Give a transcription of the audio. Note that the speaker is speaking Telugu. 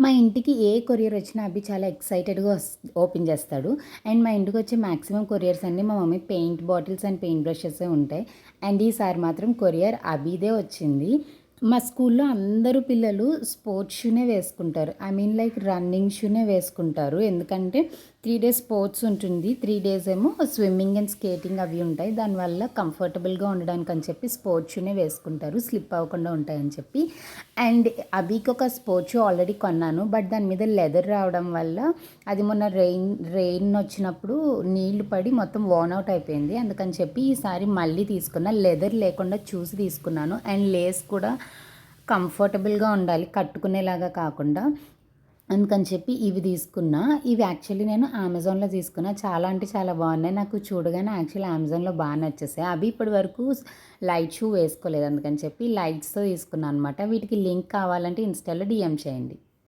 మా ఇంటికి ఏ కొరియర్ వచ్చినా అభి చాలా ఎక్సైటెడ్గా ఓపెన్ చేస్తాడు. అండ్ మా ఇంటికి వచ్చే మ్యాక్సిమం కొరియర్స్ అన్నీ మా mummy paint bottles and paint brushes ఉంటాయి. అండ్ ఈసారి మాత్రం కొరియర్ అభిదే వచ్చింది. మా స్కూల్లో అందరూ పిల్లలు స్పోర్ట్స్ షూనే వేసుకుంటారు. ఐ మీన్ లైక్ రన్నింగ్ షూనే వేసుకుంటారు. ఎందుకంటే త్రీ డేస్ స్పోర్ట్స్ ఉంటుంది. త్రీ డేస్ ఏమో స్విమ్మింగ్ అండ్ స్కేటింగ్ అవి ఉంటాయి. దానివల్ల కంఫర్టబుల్గా ఉండడానికి అని చెప్పి స్పోర్ట్స్ షూనే వేసుకుంటారు. స్లిప్ అవ్వకుండా ఉంటాయని చెప్పి. అండ్ అవికి ఒక స్పోర్ట్స్ షూ ఆల్రెడీ కొన్నాను. బట్ దాని మీద లెదర్ రావడం వల్ల అది మొన్న రెయిన్ రెయిన్ వచ్చినప్పుడు నీళ్ళు పడి మొత్తం వాన్ అవుట్ అయిపోయింది. అందుకని చెప్పి ఈసారి మళ్ళీ తీసుకున్న. లెదర్ లేకుండా చూసి తీసుకున్నాను. అండ్ లేస్ కూడా కంఫర్టబుల్గా ఉండాలి కట్టుకునేలాగా కాకుండా. అందుకని చెప్పి ఇవి తీసుకున్నా. ఇవి యాక్చువల్లీ నేను అమెజాన్లో తీసుకున్నా. చాలా అంటే చాలా బాగున్నాయి. నాకు చూడగానే యాక్చువల్లీ అమెజాన్లో బాగా నచ్చేసాయి. అవి ఇప్పటి వరకు లైట్ షూ వేసుకోలేదు. అందుకని చెప్పి లైట్స్తో తీసుకున్నాను అనమాట వీటికి లింక్ కావాలంటే ఇన్స్టాలో డిఎం చేయండి.